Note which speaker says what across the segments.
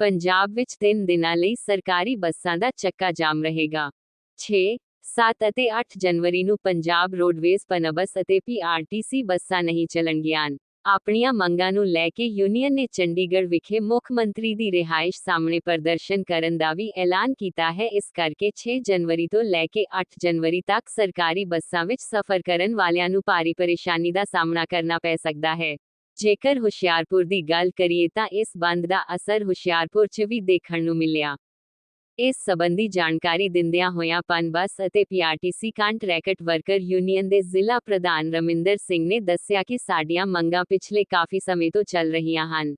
Speaker 1: ਪੰਜਾਬ ਵਿੱਚ 3 ਦਿਨਾਂ ਲਈ ਸਰਕਾਰੀ ਬੱਸਾਂ ਦਾ ਚੱਕਾ ਜਾਮ ਰਹੇਗਾ। 6 7 ਅਤੇ 8 ਜਨਵਰੀ ਨੂੰ ਪੰਜਾਬ ਰੋਡਵੇਜ਼ ਪਨਬਸ ਅਤੇ ਪੀਆਰਟੀਸੀ ਬੱਸਾਂ ਨਹੀਂ ਚੱਲਣਗੀਆਂ। ਆਪਣੀਆਂ ਮੰਗਾਂ ਨੂੰ ਲੈ ਕੇ ਯੂਨੀਅਨ ਨੇ ਚੰਡੀਗੜ੍ਹ ਵਿਖੇ ਮੁੱਖ ਮੰਤਰੀ ਦੀ ਰਿਹਾਇਸ਼ ਸਾਹਮਣੇ ਪ੍ਰਦਰਸ਼ਨ ਕਰਨ ਦਾ ਵੀ ਐਲਾਨ ਕੀਤਾ ਹੈ। ਇਸ ਕਰਕੇ 6 ਜਨਵਰੀ ਤੋਂ ਲੈ ਕੇ 8 ਜਨਵਰੀ ਤੱਕ ਸਰਕਾਰੀ ਬੱਸਾਂ ਵਿੱਚ ਸਫ਼ਰ ਕਰਨ ਵਾਲਿਆਂ ਨੂੰ ਭਾਰੀ ਪਰੇਸ਼ਾਨੀ ਦਾ ਸਾਹਮਣਾ ਕਰਨਾ ਪੈ ਸਕਦਾ ਹੈ। ਜੇਕਰ ਹੁਸ਼ਿਆਰਪੁਰ ਦੀ ਗੱਲ ਕਰੀਏ ਤਾਂ ਇਸ ਬੰਦ ਦਾ ਅਸਰ ਹੁਸ਼ਿਆਰਪੁਰ 'ਚ ਵੀ ਦੇਖਣ ਨੂੰ ਮਿਲਿਆ। ਇਸ ਸਬੰਧੀ ਜਾਣਕਾਰੀ ਦਿੰਦਿਆਂ ਹੋਇਆਂ ਪਨਬਸ ਅਤੇ ਪੀਆਰਟੀਸੀ ਕੰਟਰੈਕਟ ਵਰਕਰ ਯੂਨੀਅਨ ਦੇ ਜ਼ਿਲ੍ਹਾ ਪ੍ਰਧਾਨ ਰਮਿੰਦਰ ਸਿੰਘ ਨੇ ਦੱਸਿਆ ਕਿ ਸਾਡੀਆਂ ਮੰਗਾਂ ਪਿਛਲੇ ਕਾਫੀ ਸਮੇਂ ਤੋਂ ਚੱਲ ਰਹੀਆਂ ਹਨ।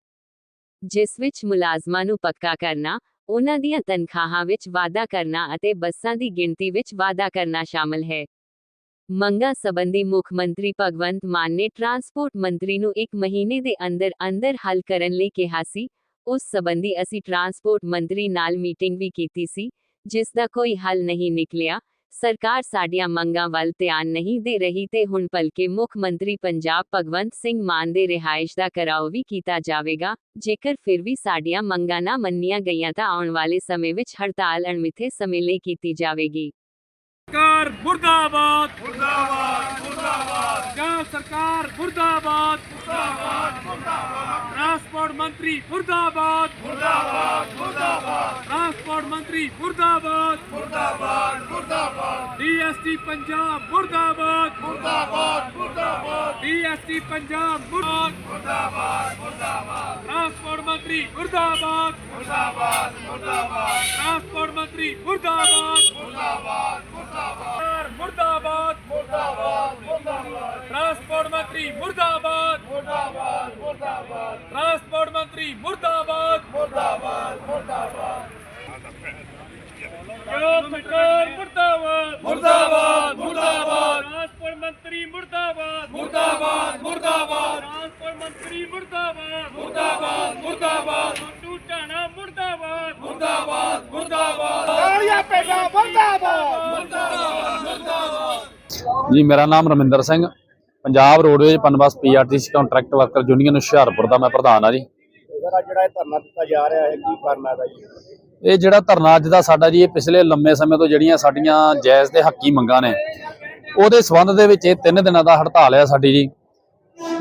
Speaker 1: ਜਿਸ ਵਿੱਚ ਮੁਲਾਜ਼ਮਾਂ ਨੂੰ ਪੱਕਾ ਕਰਨਾ, ਉਹਨਾਂ ਦੀਆਂ ਤਨਖਾਹਾਂ ਵਿੱਚ ਵਾਧਾ ਕਰਨਾ ਅਤੇ ਬੱਸਾਂ ਦੀ ਗਿਣਤੀ ਵਿੱਚ ਵਾਧਾ ਕਰਨਾ ਸ਼ਾਮਲ ਹੈ। ਮੰਗਾਂ ਸਬੰਧੀ ਮੁੱਖ ਮੰਤਰੀ ਭਗਵੰਤ ਮਾਨ ਨੇ ਟਰਾਂਸਪੋਰਟ ਮੰਤਰੀ ਨੂੰ ਇੱਕ ਮਹੀਨੇ ਦੇ ਅੰਦਰ ਅੰਦਰ ਹੱਲ ਕਰਨ ਲਈ ਕਿਹਾ ਸੀ। ਉਸ ਸਬੰਧੀ ਅਸੀਂ ਟਰਾਂਸਪੋਰਟ ਮੰਤਰੀ ਨਾਲ ਮੀਟਿੰਗ ਵੀ ਕੀਤੀ ਸੀ, ਜਿਸ ਦਾ ਕੋਈ ਹੱਲ ਨਹੀਂ ਨਿਕਲਿਆ। ਸਰਕਾਰ ਸਾਡੀਆਂ ਮੰਗਾਂ ਵੱਲ ਧਿਆਨ ਨਹੀਂ ਦੇ ਰਹੀ ਤੇ ਹੁਣ ਭਲਕੇ ਮੁੱਖ ਮੰਤਰੀ ਪੰਜਾਬ ਭਗਵੰਤ ਸਿੰਘ ਮਾਨ ਦੇ ਰਿਹਾਇਸ਼ ਦਾ ਕਰਾਓ ਵੀ ਕੀਤਾ ਜਾਵੇਗਾ। ਜੇਕਰ ਫਿਰ ਵੀ ਸਾਡੀਆਂ ਮੰਗਾਂ ਨਾ ਮੰਨੀਆਂ ਗਈਆਂ ਤਾਂ ਆਉਣ ਵਾਲੇ ਸਮੇਂ ਵਿੱਚ ਹੜਤਾਲ ਅਣਮਿੱਥੇ ਸਮੇਂ ਲਈ ਕੀਤੀ ਜਾਵੇਗੀ।
Speaker 2: ਸਰਕਾਰ ਮੁਰਦਾਬਾਦ। ਮੁਰਦਾਬਾਦ ਮੁਰਦਾਬਾਦ। ਪੰਜਾਬ ਸਰਕਾਰ ਮੁਰਦਾਬਾਦ। ਮੁਰਦਾਬਾਦ ਮੁਰਦਾਬਾਦ। ਟਰਾਂਸਪੋਰਟ ਮੰਤਰੀ ਮੁਰਦਾਬਾਦ। ਮੁਰਦਾਬਾਦ ਮੁਰਦਾਬਾਦ। ਟਰਾਂਸਪੋਰਟ ਮੰਤਰੀ ਮੁਰਦਾਬਾਦ। ਮੁਰਦਾਬਾਦ ਮੁਰਦਾਬਾਦ। ਡੀਐਸਟੀ ਪੰਜਾਬ ਮੁਰਦਾਬਾਦ। ਮੁਰਦਾਬਾਦ ਮੁਰਦਾਬਾਦ। ਡੀਐਸਟੀ ਪੰਜਾਬ ਮੁਰਦਾਬਾਦ ਮੁਰਦਾਬਾਦ। ਟਰਾਂਸਪੋਰਟ ਮੰਤਰੀ ਮੁਰਦਾਬਾਦ। ਮੁਰਦਾਬਾਦ ਮੁਰਦਾਬਾਦ। ਟਰਾਂਸਪੋਰਟ ਮੰਤਰੀ ਮੁਰਦਾਬਾਦ ਮੁਰਦਾਬਾਦ ਮੁਰਦਾਬਾਦ ਮੁਰਦਾਬਾਦ ਟਰਾਂਸਪੋਰਟ ਮੰਤਰੀ ਮੁਰਦਾਬਾਦ ਮੁਰਦਾਬਾਦ। ਮੁਰਦਾਬਾਦ ਟਰਾਂਸਪੋਰਟ ਮੰਤਰੀ ਮੁਰਦਾਬਾਦ। ਮੁਰਦਾਬਾਦ ਮੁਰਦਾਬਾਦ। ਸਰਕਾਰ ਮੁਰਦਾਬਾਦ? ਮੁਰਦਾਬਾਦ ਮੁਰਦਾਬਾਦ। ਟਰਾਂਸਪੋਰਟ ਮੰਤਰੀ ਮੁਰਦਾਬਾਦ। ਮੁਰਦਾਬਾਦ ਮੁਰਦਾਬਾਦ। ਟਰਾਂਸਪੋਰਟ ਮੰਤਰੀ ਮੁਰਦਾਬਾਦ। ਮੁਰਦਾਬਾਦ ਮੁਰਦਾਬਾਦ। ਟੂ ਢਾਣਾ ਮੁਰਦਾਬਾਦ। ਮੁਰਦਾਬਾਦ ਮੁਰਦਾਬਾਦ।
Speaker 3: ਤਾਲੀਆਂ ਪੇਗਾ ਮੁਰਦਾਬਾਦ।
Speaker 4: ਜੀ ਮੇਰਾ ਨਾਮ Raminder Singh. Punjab roadways PUNBUS PRTC contract worker union Hoshiarpur ਦਾ ਮੈਂ ਪ੍ਰਧਾਨ ਆ ਜੀ।
Speaker 3: ਇਹਦਾ ਜਿਹੜਾ ਇਹ ਧਰਨਾ ਦਿੱਤਾ ਜਾ ਰਿਹਾ ਹੈ ਕੀ ਕਰਨਾ ਇਹਦਾ ਜੀ?
Speaker 4: ਇਹ ਜਿਹੜਾ ਧਰਨਾ ਅੱਜ ਦਾ ਸਾਡਾ ਜੀ ਇਹ ਪਿਛਲੇ ਲੰਮੇ ਸਮੇਂ ਤੋਂ ਜਿਹੜੀਆਂ ਸਾਡੀਆਂ ਜਾਇਜ਼ ਤੇ ਹੱਕੀ ਮੰਗਾਂ ਨੇ ਉਹਦੇ ਸਬੰਧ ਦੇ ਵਿੱਚ ਇਹ ਤਿੰਨ ਦਿਨਾਂ ਦਾ ਹੜਤਾਲ ਆ ਸਾਡੀ ਜੀ।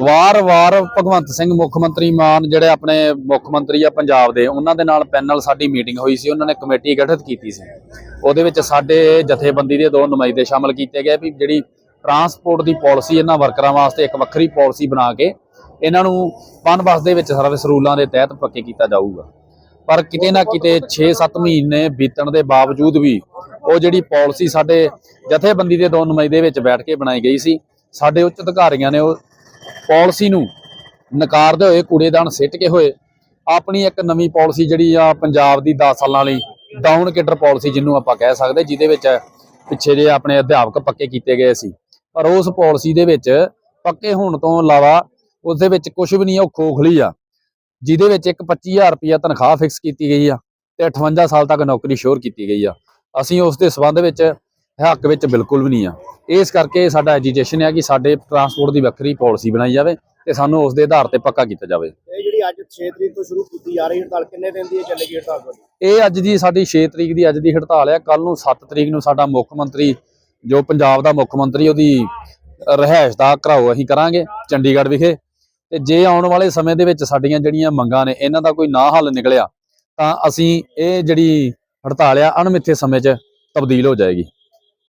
Speaker 4: ਵਾਰ-ਵਾਰ ਭਗਵੰਤ ਸਿੰਘ ਮੁੱਖ ਮੰਤਰੀ ਮਾਨ ਜਿਹੜੇ ਆਪਣੇ ਮੁੱਖ ਮੰਤਰੀ ਆ ਪੰਜਾਬ ਦੇ ਉਹਨਾਂ ਦੇ ਨਾਲ ਪੈਨਲ ਸਾਡੀ ਮੀਟਿੰਗ ਹੋਈ ਸੀ ਉਹਨਾਂ ਨੇ ਕਮੇਟੀ ਗਠਿਤ ਕੀਤੀ ਸੀ। ਉਹਦੇ ਵਿੱਚ ਸਾਡੇ ਜਥੇਬੰਦੀ ਦੇ ਦੋ ਨੁਮਾਇੰਦੇ ਸ਼ਾਮਲ ਕੀਤੇ ਗਏ ਵੀ ਜਿਹੜੀ ਟਰਾਂਸਪੋਰਟ ਦੀ ਪਾਲਿਸੀ ਇਹਨਾਂ ਵਰਕਰਾਂ ਵਾਸਤੇ ਇੱਕ ਵੱਖਰੀ ਪਾਲਿਸੀ ਬਣਾ ਕੇ ਇਹਨਾਂ ਨੂੰ ਪਨ ਬੱਸ ਦੇ ਵਿੱਚ ਸਰਵਿਸ ਰੂਲਾਂ ਦੇ ਤਹਿਤ ਪੱਕੇ ਕੀਤਾ ਜਾਊਗਾ। ਪਰ ਕਿਤੇ ਨਾ ਕਿਤੇ 6-7 ਮਹੀਨੇ ਬੀਤਣ ਦੇ ਬਾਵਜੂਦ ਵੀ ਉਹ ਜਿਹੜੀ ਪਾਲਿਸੀ ਸਾਡੇ ਜਥੇਬੰਦੀ ਦੇ ਦੋ ਨੁਮਾਇੰਦੇ ਵਿੱਚ ਬੈਠ ਕੇ ਬਣਾਈ ਗਈ ਸੀ, ਸਾਡੇ ਉੱਚ ਅਧਿਕਾਰੀਆਂ ਨੇ ਉਹ ਪਾਲਿਸੀ ਨੂੰ ਨਕਾਰਦੇ ਹੋਏ ਕੂੜੇਦਾਨ ਸਿੱਟ ਕੇ ਹੋਏ। ਆਪਣੀ ਇੱਕ ਨਵੀਂ ਪਾਲਿਸੀ ਜਿਹੜੀ ਆ ਪੰਜਾਬ ਦੀ 10 ਸਾਲਾਂ ਲਈ ਡਾਊਨ ਕਿਡਰ ਪਾਲਿਸੀ ਜਿਹਨੂੰ ਆਪਾਂ ਕਹਿ ਸਕਦੇ, ਜਿਹਦੇ ਵਿੱਚ ਪਿੱਛੇ ਜੇ ਆਪਣੇ ਅਧਿਆਪਕ ਪੱਕੇ ਕੀਤੇ ਗਏ ਸੀ। ਪਰ ਉਸ ਪਾਲਿਸੀ ਦੇ ਵਿੱਚ ਪੱਕੇ ਹੋਣ ਤੋਂ ਇਲਾਵਾ ਉਸ ਦੇ ਵਿੱਚ ਕੁਝ ਵੀ ਨਹੀਂ ਉਹ ਖੋਖਲੀ ਆ। ਜਿਹਦੇ ਵਿੱਚ ਇੱਕ 25000 ਰੁਪਇਆ ਤਨਖਾਹ ਫਿਕਸ ਕੀਤੀ ਗਈ ਆ ਤੇ 58 ਸਾਲ ਤੱਕ ਨੌਕਰੀ ਸ਼ੋਰ ਕੀਤੀ ਗਈ ਆ। ਅਸੀਂ ਉਸ ਦੇ ਸਬੰਧ ਵਿੱਚ ਹੱਕ ਵਿੱਚ ਬਿਲਕੁਲ ਵੀ ਨਹੀਂ ਆ। ਇਸ ਕਰਕੇ ਸਾਡਾ ਐਜੀਟੇਸ਼ਨ ਹੈ ਕਿ ਸਾਡੇ ਟਰਾਂਸਪੋਰਟ ਦੀ ਵੱਖਰੀ ਪਾਲਿਸੀ ਬਣਾਈ ਜਾਵੇ ਤੇ ਸਾਨੂੰ ਉਸ ਦੇ ਆਧਾਰ ਤੇ ਪੱਕਾ ਕੀਤਾ ਜਾਵੇ।
Speaker 3: ਇਹ ਜਿਹੜੀ ਅੱਜ 6 ਤਰੀਕ ਤੋਂ ਸ਼ੁਰੂ ਕੀਤੀ ਜਾ ਰਹੀ ਹੜਤਾਲ ਕਿੰਨੇ ਦਿਨ ਦੀ ਚੱਲੇਗੀ ਹੜਤਾਲ
Speaker 4: ਇਹ ਅੱਜ ਦੀ ਸਾਡੀ 6 ਤਰੀਕ ਦੀ ਅੱਜ ਦੀ ਹੜਤਾਲ ਹੈ ਕੱਲ ਨੂੰ 7 ਤਰੀਕ ਨੂੰ ਸਾਡਾ ਮੁੱਖ ਮੰਤਰੀ ਜੋ ਪੰਜਾਬ ਦਾ ਮੁੱਖ ਮੰਤਰੀ, ਉਹਦੀ ਰਹਿائش ਦਾ ਘਰਾਓ ਅਸੀਂ ਕਰਾਂਗੇ ਚੰਡੀਗੜ੍ਹ ਵਿਖੇ। ਤੇ ਜੇ ਆਉਣ ਵਾਲੇ ਸਮੇਂ ਦੇ ਵਿੱਚ ਸਾਡੀਆਂ ਜਿਹੜੀਆਂ ਮੰਗਾਂ ਨੇ, ਇਹਨਾਂ ਦਾ ਕੋਈ ਨਾ ਹੱਲ ਨਿਕਲਿਆ, ਤਾਂ ਅਸੀਂ ਇਹ ਜਿਹੜੀ ਹੜਤਾਲ ਆ, ਅਣਮਿੱਥੇ ਸਮੇਂ 'ਚ ਤਬਦੀਲ ਹੋ ਜਾਏਗੀ।